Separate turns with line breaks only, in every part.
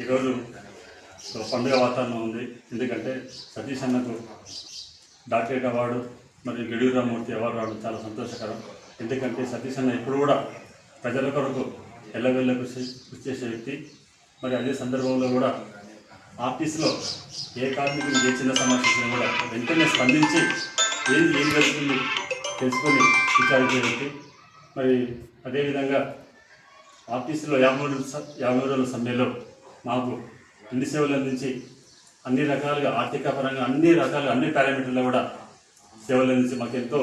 ఈరోజు పండుగ వాతావరణం ఉంది. ఎందుకంటే సతీష్ అన్నకు డాక్టరేట్ అవార్డు మరియు గిడుగు రామూర్తి అవార్డు రావడం చాలా సంతోషకరం. ఎందుకంటే సతీష్ అన్న ఎప్పుడు కూడా ప్రజల కొరకు ఎల్లవెల్ల కృషి కృషి చేసే వ్యక్తి. మరి అదే సందర్భంలో కూడా ఆఫీస్లో ఏ కార్మికులు ఏ చిన్న సమస్య కూడా వెంటనే స్పందించి ఏది ఏం జరుగుతుంది తెలుసుకొని విచారించే వ్యక్తి మరి అదేవిధంగా ఆఫీసులో యాభై రోజుల యాభై రోజుల సమ్మెలో మాకు అన్ని సేవలు అందించి అన్ని రకాలుగా ఆర్థిక పరంగా అన్ని రకాలుగా అన్ని పారామీటర్లో కూడా సేవలు అందించి మాకు ఎంతో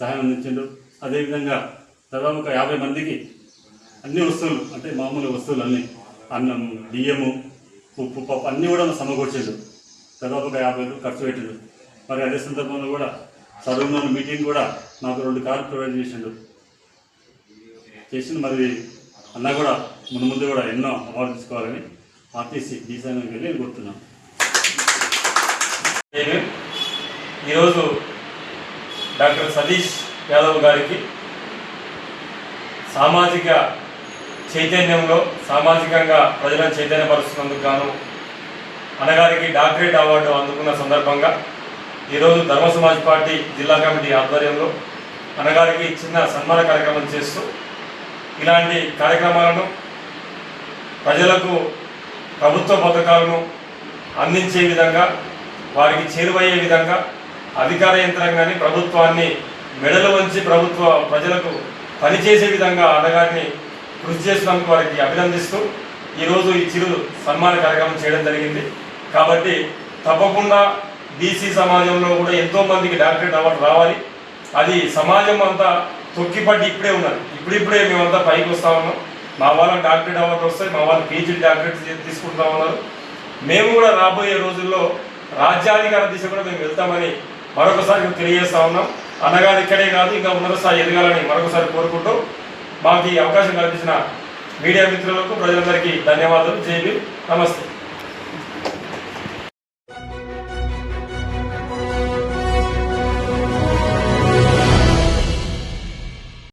సహాయం అందించిండు. అదేవిధంగా దాదాపు ఒక యాభై మందికి అన్ని వస్తువులు అంటే మామూలు వస్తువులు అన్నీ అన్నం బియ్యము ఉప్పు పప్పు అన్నీ కూడా సమకూర్చిండు. దాదాపు ఒక యాభై వేలు ఖర్చు పెట్టిండు. మరి అదే సందర్భంలో కూడా చదువున్న మీటింగ్ కూడా నాకు రెండు కార్లు ప్రొవైడ్ చేసిండు. చేసింది మరి అన్న కూడా ముందు ముందు కూడా ఎన్నో అవార్డు తీసుకోవాలని ఆర్టీసీ డీసీకి వెళ్ళి కోరుతున్నాను
నేను ఈరోజు డాక్టర్ సతీష్ యాదవ్ గారికి సామాజిక చైతన్యంలో సామాజికంగా ప్రజలను చైతన్యపరుస్తున్నందుకు గాను అన్నగారికి డాక్టరేట్ అవార్డు అందుకున్న సందర్భంగా ఈరోజు ధర్మ సమాజ్ పార్టీ జిల్లా కమిటీ ఆధ్వర్యంలో అన్నగారికి చిన్న సన్మాన కార్యక్రమం చేస్తూ ఇలాంటి కార్యక్రమాలను ప్రజలకు ప్రభుత్వ పథకాలను అందించే విధంగా వారికి చేరువయ్యే విధంగా అధికార యంత్రాంగాన్ని ప్రభుత్వాన్ని మెడలు వంచి ప్రభుత్వ ప్రజలకు పనిచేసే విధంగా అన్నగారిని కృషి చేసినందుకు వారికి అభినందిస్తూ ఈరోజు ఈ చిరు సన్మాన కార్యక్రమం చేయడం జరిగింది. కాబట్టి తప్పకుండా బీసీ సమాజంలో కూడా ఎంతోమందికి డాక్టరేట్ అవార్డు రావాలి. అది సమాజం అంతా తొక్కిపట్టి ఇప్పుడే ఉన్నది. ఇప్పుడిప్పుడే మేమంతా పైకి వస్తా ఉన్నాం. మా వాళ్ళకి డాక్టరేట్ అవార్డు వస్తాయి మా వాళ్ళు పీజీ డాక్టరేట్ తీసుకుంటా ఉన్నారు. మేము కూడా రాబోయే రోజుల్లో రాజ్యాధికార దిశ కూడా మేము వెళ్తామని మరొకసారి తెలియజేస్తా ఉన్నాం. అనగా ఇక్కడే కాదు ఇంకా ఉన్నత స్థాయి ఎదగాలని మరొకసారి కోరుకుంటూ మాకు ఈ అవకాశం కల్పించిన మీడియా మిత్రులకు ప్రజలందరికీ ధన్యవాదాలు. జై నమస్తే.